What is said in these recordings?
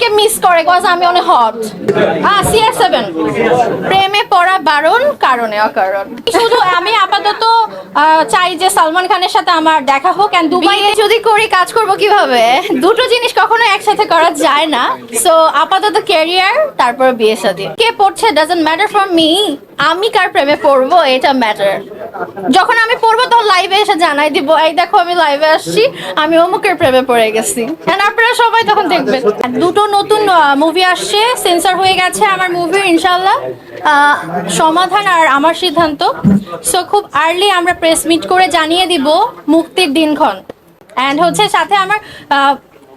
আমাকে মিস করে কজ আমি অনেক হট হ্যাঁ সিআর সেভেন প্রেমে পড়া বারণ কারণে অকারণ। শুধু আমি আপাতত চাই যে সালমান খানের সাথে আমার দেখা হোক অ্যান্ড দুবাইয়ে যদি করি কাজ করব কীভাবে? দুটো জিনিস কখনো একসাথে করা যায় না। সো আপাতত ক্যারিয়ার তারপর বিয়ে শাদী। কে পড়ছে ডাজন্ট ম্যাটার ফর মি আমি কার প্রেমে পড়ব এটা ম্যাটার যখন আমি পড়ব তখন লাইভে এসে জানাই দিব এই দেখো আমি লাইভে আসছি আমি অমুকের প্রেমে পড়ে গেছি। আপনারা সবাই তখন দেখবেন। দুটো নতুন মুভি আসছে সেন্সার হয়ে গেছে আমার মুভি ইনশাল্লাহ সমাধান আর আমার সিদ্ধান্ত। সো খুব আর্লি আমরা প্রেস মিট করে জানিয়ে দিব মুক্তির দিনক্ষণ। অ্যান্ড হচ্ছে সাথে আমার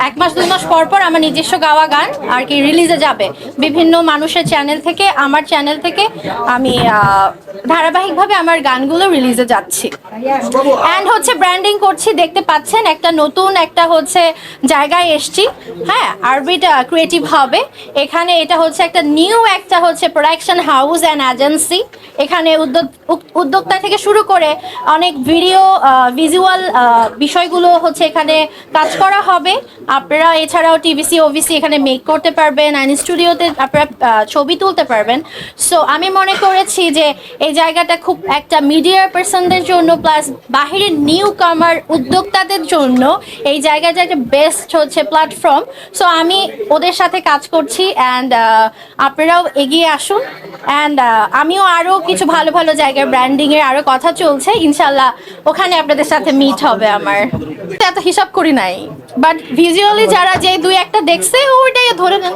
এক মাস, দুই মাস পর পর আমার নিজস্ব গাওয়া গান আর কি রিলিজে যাবে। বিভিন্ন মানুষের চ্যানেল থেকে, আমার চ্যানেল থেকে আমি ধারাবাহিকভাবে আমার গানগুলো রিলিজে যাচ্ছি। অ্যান্ড হচ্ছে ব্র্যান্ডিং করছি, দেখতে পাচ্ছেন, একটা নতুন একটা হচ্ছে জায়গায় এসছি। হ্যাঁ আরবিট ক্রিয়েটিভ হবে। এখানে এটা হচ্ছে একটা নিউ একটা হচ্ছে প্রোডাকশন হাউস অ্যান্ড এজেন্সি এখানে উদ্যোক্তা থেকে শুরু করে অনেক ভিডিও ভিজুয়াল বিষয়গুলো হচ্ছে এখানে কাজ করা হবে। আপনারা এছাড়াও টিভিসি ওভিসি এখানে মেক করতে পারবেন অ্যান্ড স্টুডিওতে আপনারা ছবি তুলতে পারবেন। সো আমি মনে করেছি যে এই জায়গাটা খুব একটা মিডিয়া পার্সনদের জন্য প্লাস বাহিরের নিউ কামার উদ্যোক্তাদের জন্য এই জায়গাটা একটা বেস্ট হচ্ছে প্ল্যাটফর্ম সো আমি ওদের সাথে কাজ করছি অ্যান্ড আপনারাও এগিয়ে আসুন। অ্যান্ড আমিও আরও কিছু ভালো ভালো জায়গায় ব্র্যান্ডিংয়ের আরও কথা চলছে। ইনশাল্লাহ ওখানে আপনাদের সাথে মিট হবে আমার। এত হিসাব করি নাই। বাট ভিজুয়ালি যারা যে দুই একটা দেখছে ওইটাই ধরে নেন।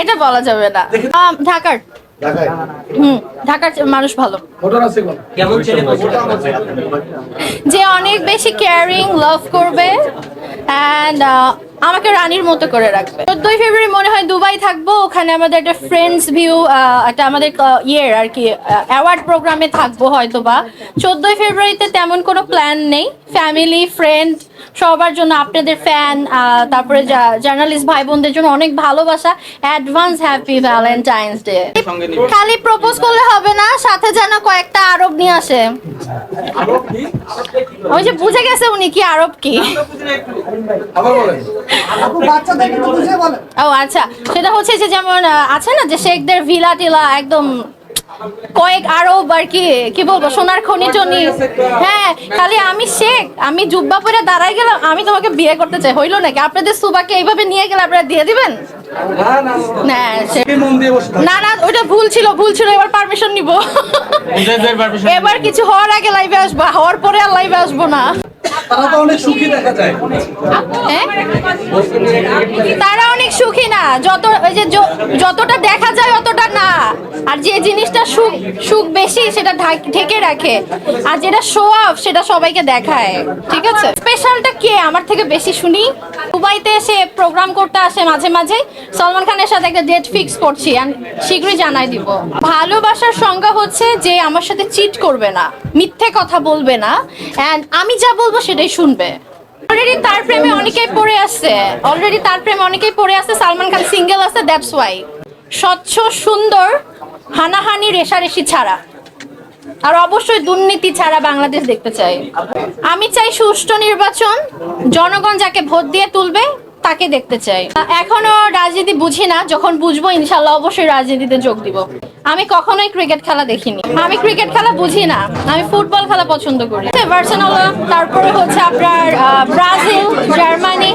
এটা বলা যাবে না। ঢাকার। হুম ঢাকার মানুষ ভালো। ভোটার আছে কোন? কেমন ছেলে পছন্দ যে অনেক বেশি কেয়ারিং লাভ করবে অ্যান্ড আমাকে রানীর মতো করে রাখবে। চোদ্দই ফেব্রুয়ারি মনে হয় দুবাই থাকব, ওখানে আমাদের একটা ফ্রেন্ডস ভিউ একটা আমাদের ইয়ের আর কি অ্যাওয়ার্ড প্রোগ্রামে থাকব হয়তো বা চোদ্দই ফেব্রুয়ারিতে তেমন কোনো প্ল্যান নেই। ফ্যামিলি ফ্রেন্ড সবার জন্য আপনাদের ফ্যান তারপরে জার্নালিস্ট ভাই বোনদের জন্য অনেক ভালোবাসা। অ্যাডভান্স হ্যাপি ভ্যালেন্টাইন্স ডে খালি প্রপোজ করলে হবে না সাথে যেন কয়েকটা আরব নিয়ে আসে। ওই যে বুঝে গেছে উনি কি আরব কি। ও আচ্ছা। সেটা হচ্ছে যে যেমন আছে না যে শেখদের ভিলা টিলা একদম কয়েক আরও আর কি কি বলব সোনার খনি টনি হ্যাঁ খালি আমি শেখ আমি জুব্বা পরে দাঁড়াই গেলাম আমি তোমাকে বিয়ে করতে চাই হইল নাকি? আপনাদের সুবাকে এইভাবে নিয়ে গেলে আপনারা দিয়ে দিবেন? না। না না ওটা ভুল ছিল ভুল ছিল এবার পারমিশন নিব। এবার কিছু হওয়ার আগে লাইভে আসব হওয়ার পরে আর লাইভে আসব না। তারা অনেক সুখী দেখা যায়। হ্যাঁ? তারা অনেক সুখী না যত ওই যে যতটা দেখা যে জিনিসটা সুখ সুখ বেশি সেটা ঢাক- রাখে। আর যেটা শো অফ সেটা সবাইকে দেখায়। ঠিক আছে? স্পেশালটা কে? আমার থেকে বেশি শুনি। দুবাইতে এসে প্রোগ্রাম করতে আসে মাঝে মাঝে। সলমান খানের সাথে একটা ডেট ফিক্স করছি and শীঘ্রই জানাই দিব। ভালোবাসার সংজ্ঞা হচ্ছে যে আমার সাথে চিট করবে না, মিথ্যে কথা বলবে না অ্যান্ড আমি যা বলব সেটাই শুনবে। অলরেডি তার প্রেমে অনেকেই পড়ে আছে অলরেডি তার প্রেমে অনেকেই পড়ে আছে সালমান খান সিঙ্গেল আছে দ্যাটস ওয়াই স্বচ্ছ, সুন্দর হানাহানি, রেশারেশি ছাড়া। আর অবশ্যই দুর্নীতি ছাড়া বাংলাদেশ দেখতে চাই। আমি চাই সুষ্ঠু নির্বাচন, জনগণ যাকে ভোট দিয়ে তুলবে, তাকে দেখতে চাই। এখনও রাজনীতি বুঝি না, যখন বুঝব ইনশাল্লাহ অবশ্যই রাজনীতিতে যোগ দিব। আমি কখনোই ক্রিকেট খেলা দেখিনি। আমি ক্রিকেট খেলা বুঝি না, আমি ফুটবল খেলা পছন্দ করি। বার্সেলোনা তারপরে হচ্ছে আপনার ব্রাজিল, জার্মানি।